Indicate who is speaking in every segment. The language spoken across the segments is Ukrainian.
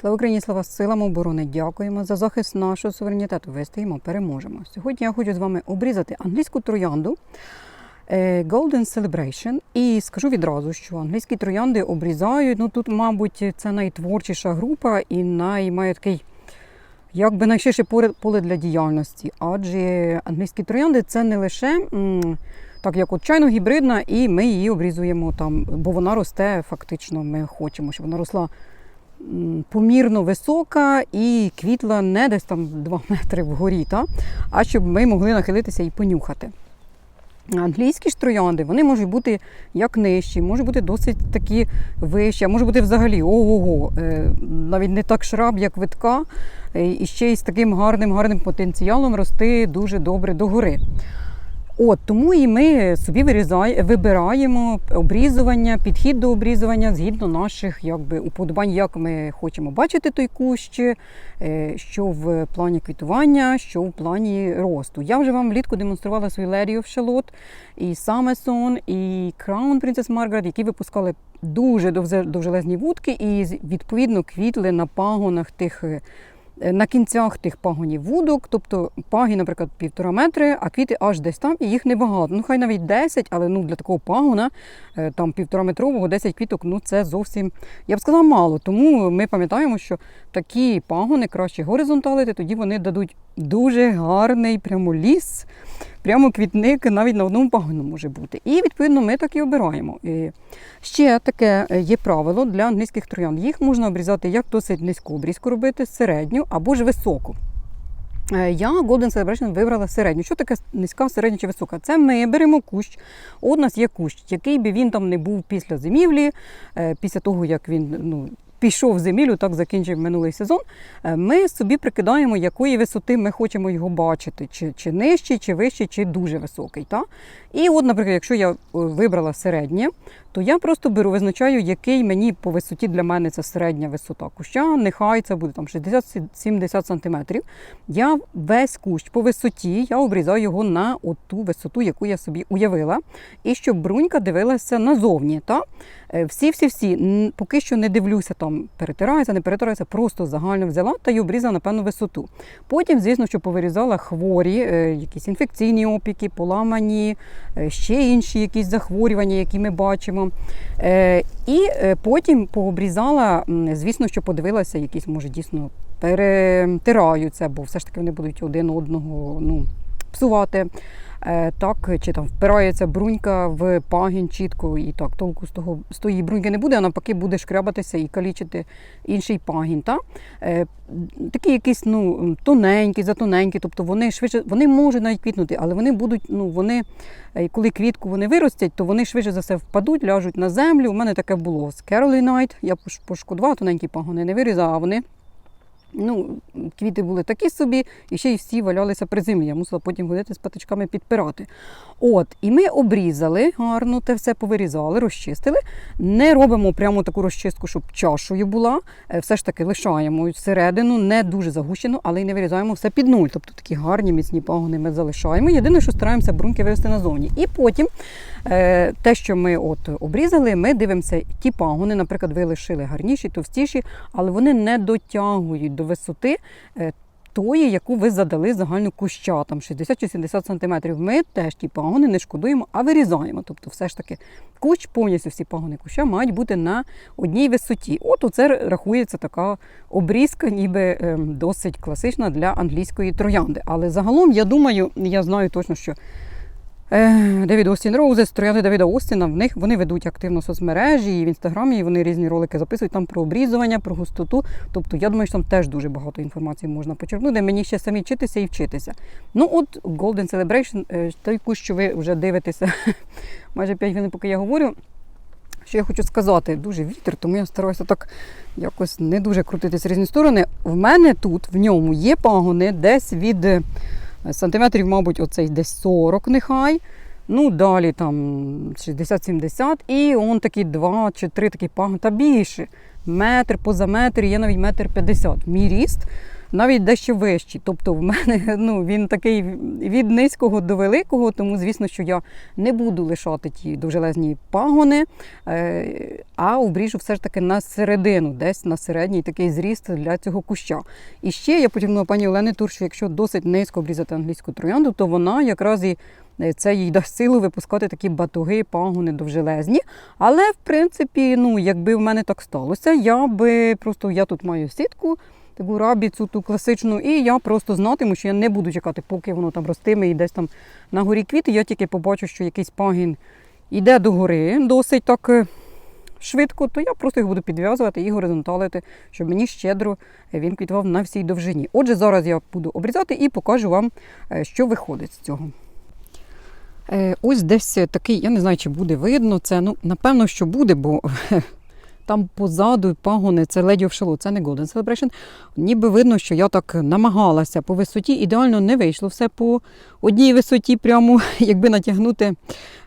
Speaker 1: Слава Україні, слава силам оборони! Дякуємо за захист нашого суверенітету. Вистоїмо, переможемо. Сьогодні я хочу з вами обрізати англійську троянду е, Golden Celebration. І скажу відразу, що англійські троянди обрізають. Ну тут, мабуть, це найтворчіша група і най, має такий. Якби найширше поле- для діяльності, адже англійські троянди це не лише так, як от чайно гібридна, і ми її обрізуємо там, бо вона росте фактично. Ми хочемо, щоб вона росла помірно висока і квітла не десь там 2 метри вгорі, та? а щоб ми могли нахилитися і понюхати. Англійські ж троянди вони можуть бути як нижчі, можуть бути досить такі вищі, а може бути взагалі ого-го, е, навіть не так шраб, як витка, е, і ще й з таким гарним гарним потенціалом рости дуже добре догори. От тому і ми собі вибираємо обрізування, підхід до обрізування згідно наших якби, уподобань, як ми хочемо бачити той кущ, е, що в плані квітування, що в плані росту. Я вже вам влітку демонструвала свій of Charlotte, і Самесон, і Crown Princess Margaret, які випускали дуже довжелезні вудки і відповідно квітли на пагонах тих. Е, На кінцях тих пагонів вудок, тобто пагі, наприклад, півтора метри, а квіти аж десь там, і їх небагато. Ну, хай навіть 10, але ну, для такого пагона, е, там півтора метрового, 10 квіток, ну це зовсім, я б сказала, мало. Тому ми пам'ятаємо, що такі пагони краще горизонталити, тоді вони дадуть дуже гарний прямо ліс, прямо квітник навіть на одному пагону може бути. І відповідно ми так і обираємо. І ще таке е, є правило для англійських троян. Їх можна обрізати як досить низьку обрізку робити, середню або ж високу. Е, Я Golden Celebration вибрала середню. Що таке низька, середня чи висока? Це ми беремо кущ. От у нас є кущ, який би він там не був після зимівлі, е, після того як він ну, пішов в зимівлю, так закінчив минулий сезон. е, Ми собі прикидаємо, якої висоти ми хочемо його бачити, чи, чи нижчий, чи вищий, чи дуже високий. Та? І от, наприклад, якщо я е, вибрала середнє, то я просто беру, визначаю, який мені по висоті для мене це середня висота куща. Нехай це буде там 60-70 сантиметрів. Я весь кущ по висоті я обрізаю його на ту висоту, яку я собі уявила. І щоб брунька дивилася назовні. Та? Всі-всі-всі, поки що не дивлюся, там перетирається, не перетирається, просто загально взяла та й обрізала на певну висоту. Потім, звісно, що повирізала хворі, е, якісь інфекційні опіки, поламані, е, ще інші якісь захворювання, які ми бачимо. Е, І потім пообрізала, звісно, що подивилася, якісь, може, дійсно перетираються, бо все ж таки вони будуть один одного ну, псувати. Е, Так, чи там впирається брунька в пагін чітко, і так толку з того з тої бруньки не буде, а навпаки буде шкрябатися і калічити інший пагін. Та? Е, такі якісь ну, тоненькі, затоненькі, тобто вони швидше вони можуть навіть квітнути, але вони будуть, ну вони, е, коли квітку вони виростять, то вони швидше за все впадуть, ляжуть на землю. У мене таке було з Night, Я пош- пошкодувала тоненькі пагони, не вирізала, а вони. Ну, квіти були такі собі, і ще й всі валялися при землі. Я мусила потім ходити з патичками підпирати. От, і ми обрізали гарно, те все повирізали, розчистили. Не робимо прямо таку розчистку, щоб чашою була. Е, Все ж таки лишаємо середину, не дуже загущену, але й не вирізаємо все під нуль. Тобто такі гарні міцні пагони ми залишаємо. Єдине, що стараємося бруньки вивести назовні. І потім е, те, що ми от обрізали, ми дивимося, ті пагони, наприклад, ви лишили гарніші, товстіші, але вони не дотягують до висоти. е, Тої, яку ви задали загальну куща, там 60 чи 70 сантиметрів. Ми теж ті пагони не шкодуємо, а вирізаємо. Тобто, все ж таки, кущ, повністю всі пагони куща мають бути на одній висоті. От оце рахується така обрізка, ніби ем, досить класична для англійської троянди. Але загалом, я думаю, я знаю точно, що Девід Остін Роузес, троянди Давіда Остіна, в них вони ведуть активно соцмережі і в інстаграмі, і вони різні ролики записують там про обрізування, про густоту. Тобто, я думаю, що там теж дуже багато інформації можна почерпнути. Мені ще самі вчитися і вчитися. Ну, от Golden Celebration, е, той що ви вже дивитеся майже 5 хвилин, поки я говорю. Що я хочу сказати, дуже вітер, тому я стараюся так якось не дуже крутитися в різні сторони. В мене тут в ньому є пагони десь від е, сантиметрів, мабуть, оцей десь 40 нехай. Ну, далі там 60-70, і он такі два чи три такі пагони, та більше. Метр поза метр, є навіть метр 50. Мій ріст. Навіть дещо вищі. Тобто в мене ну, він такий від низького до великого, тому звісно, що я не буду лишати ті довжелезні пагони, е, а обріжу все ж таки на середину, десь на середній такий зріст для цього куща. І ще я потягнула пані Олени Тур, що якщо досить низько обрізати англійську троянду, то вона якраз і е, це їй дасть силу випускати такі батуги, пагони довжелезні. Але в принципі, ну якби в мене так сталося, я би просто я тут маю сітку. Таку рабіцу, ту класичну, і я просто знатиму, що я не буду чекати, поки воно там ростиме і десь там на горі квіти. Я тільки побачу, що якийсь пагін йде до гори досить так е, швидко, то я просто їх буду підв'язувати і горизонталити, щоб мені щедро він квітував на всій довжині. Отже, зараз я буду обрізати і покажу вам, е, що виходить з цього. Е, Ось десь такий, я не знаю, чи буде видно це. Ну, напевно, що буде, бо там позаду пагони це Lady of Shallow, це не Golden Celebration. Ніби видно, що я так намагалася по висоті. Ідеально не вийшло все по одній висоті, прямо якби натягнути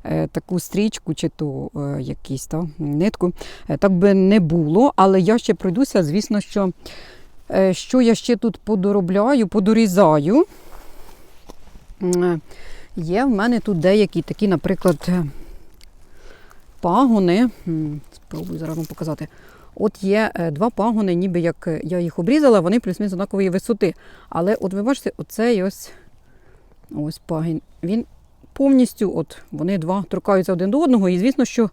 Speaker 1: е, таку стрічку чи то е, якісь та, нитку. Е, так би не було, але я ще пройдуся, звісно, що. Що я ще тут подоробляю, подорізаю. Є в мене тут деякі такі, наприклад, пагони. Спробую зараз вам показати. От є е, два пагони, ніби як е, я їх обрізала, вони плюс-мінус однакової висоти. Але от ви бачите, оцей ось, ось пагін. Він повністю, от вони два торкаються один до одного, і звісно, що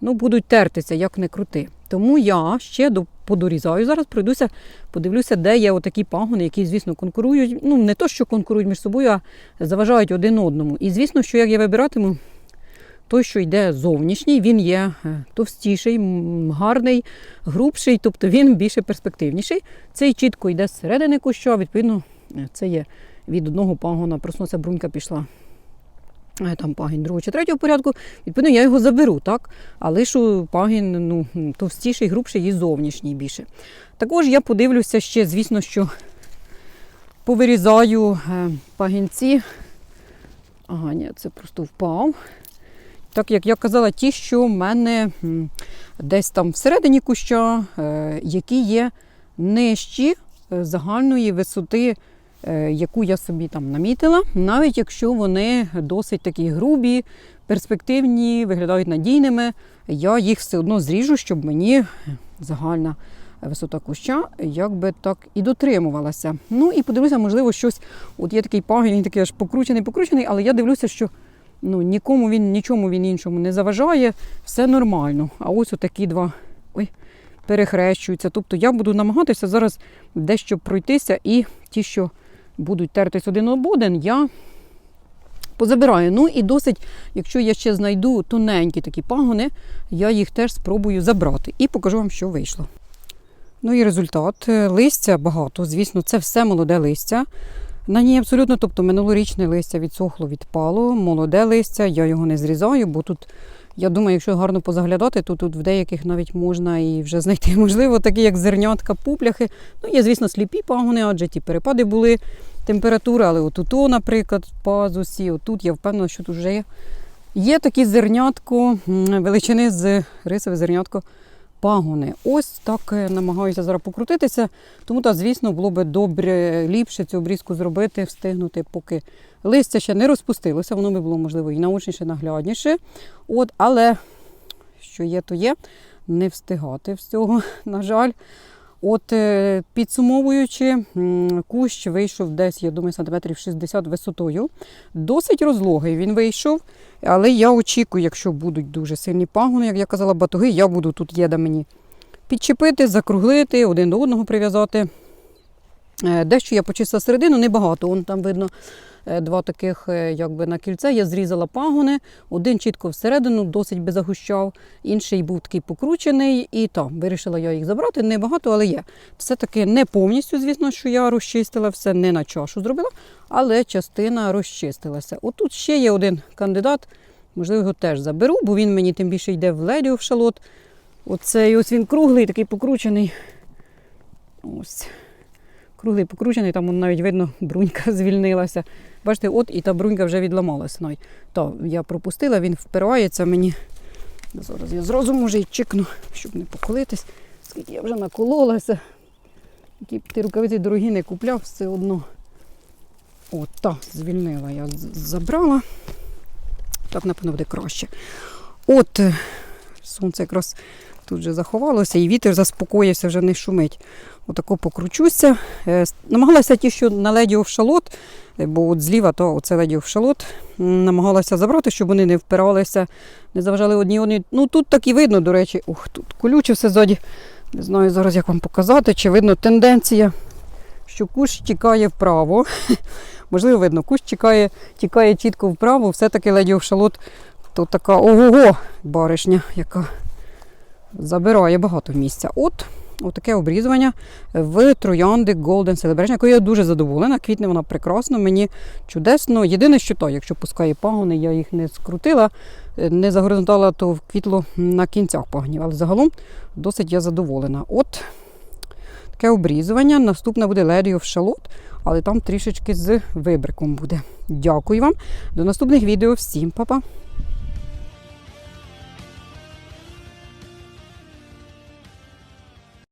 Speaker 1: ну, будуть тертися, як не крути. Тому я ще до, подорізаю зараз, пройдуся, подивлюся, де є отакі пагони, які, звісно, конкурують. Ну, не то, що конкурують між собою, а заважають один одному. І звісно, що як я вибиратиму, той, що йде зовнішній, він є е, товстіший, гарний, грубший, тобто він більше перспективніший. Цей чітко йде з середини куща, відповідно, е, це є від одного пагона, проснуться брунька пішла. е, Там пагін другого чи третього порядку, відповідно, я його заберу, так? А лишу пагін ну, товстіший, грубший і зовнішній більше. Також я подивлюся ще, звісно, що повирізаю пагінці. Ага, ні, це просто впав. Так як я казала, ті, що в мене десь там всередині куща, е, які є нижчі е, загальної висоти, е, яку я собі там намітила, навіть якщо вони досить такі грубі, перспективні, виглядають надійними, я їх все одно зріжу, щоб мені загальна висота куща якби так і дотримувалася. Ну і подивлюся, можливо, щось. От є такий пагін, він такий аж покручений, покручений, але я дивлюся, що ну, нікому він, нічому він іншому не заважає, все нормально. А ось отакі два ой, перехрещуються. Тобто я буду намагатися зараз дещо пройтися, і ті, що будуть тертись один об один, я позабираю. Ну і досить, якщо я ще знайду тоненькі такі пагони, я їх теж спробую забрати і покажу вам, що вийшло. Ну і результат. Е, Листя багато, звісно, це все молоде листя. На ній абсолютно, тобто минулорічне листя відсохло, відпало, молоде листя, я його не зрізаю, бо тут, я думаю, якщо гарно позаглядати, то тут в деяких навіть можна і вже знайти, можливо, такі як зернятка, пупляхи. Ну, є, звісно, сліпі пагони, адже ті перепади були температури, але отут, о, наприклад, пазусі, отут я впевнена, що тут вже є. Є такі зернятко, величини з рисове зернятко пагони. Ось так е, намагаюся зараз покрутитися. Тому, та, звісно, було б добре ліпше цю обрізку зробити, встигнути, поки листя ще не розпустилося. Воно би було, можливо, і наочніше, наглядніше. От, але що є, то є. Не встигати всього, на жаль. От е, підсумовуючи, кущ вийшов десь, я думаю, сантиметрів 60 висотою. Досить розлогий він вийшов, але я очікую, якщо будуть дуже сильні пагони, як я казала, батуги, я буду тут єда мені підчепити, закруглити, один до одного прив'язати. Е, Дещо я почистила середину, небагато. Вон там видно е, два таких е, якби на кільце. Я зрізала пагони, один чітко всередину, досить би загущав, інший був такий покручений, і там вирішила я їх забрати. Небагато, але є. Все-таки не повністю, звісно, що я розчистила, все не на чашу зробила, але частина розчистилася. Отут ще є один кандидат, можливо, його теж заберу, бо він мені тим більше йде в ледю в шалот. Оцей ось він круглий, такий покручений. Ось круглий покручений, там навіть видно, брунька звільнилася. Бачите, от і та брунька вже відламалася. навіть. То я пропустила, він впирається мені. Зараз я зразу може і чекну, щоб не поколитись, скільки я вже накололася. Які б ти рукавиці дорогі не купляв, все одно. От, так, звільнила я, забрала. Так, напевно, буде краще. От, е, сонце якраз тут вже заховалося, і вітер заспокоївся, вже не шумить. Отако покручуся. Е, Намагалася ті, що на леді шалот, бо от зліва то оце леді шалот, намагалася забрати, щоб вони не впиралися, не заважали одні одні. Ну тут так і видно, до речі, ух, тут колюче все ззаді. Не знаю зараз, як вам показати, чи видно тенденція, що кущ тікає вправо. Можливо, видно, кущ тікає, тікає чітко вправо, все-таки леді шалот то така ого-го баришня, яка забирає багато місця. От таке обрізування в троянди Golden Celebration, якою я дуже задоволена. Квітне вона прекрасно, мені чудесно. Єдине, що то, якщо пускає пагони, я їх не скрутила, е, не загоризонтала, то квітло на кінцях пагонів. Але загалом досить я задоволена. От таке обрізування. Наступне буде Lady of Shallot, але там трішечки з вибриком буде. Дякую вам. До наступних відео. Всім па-па!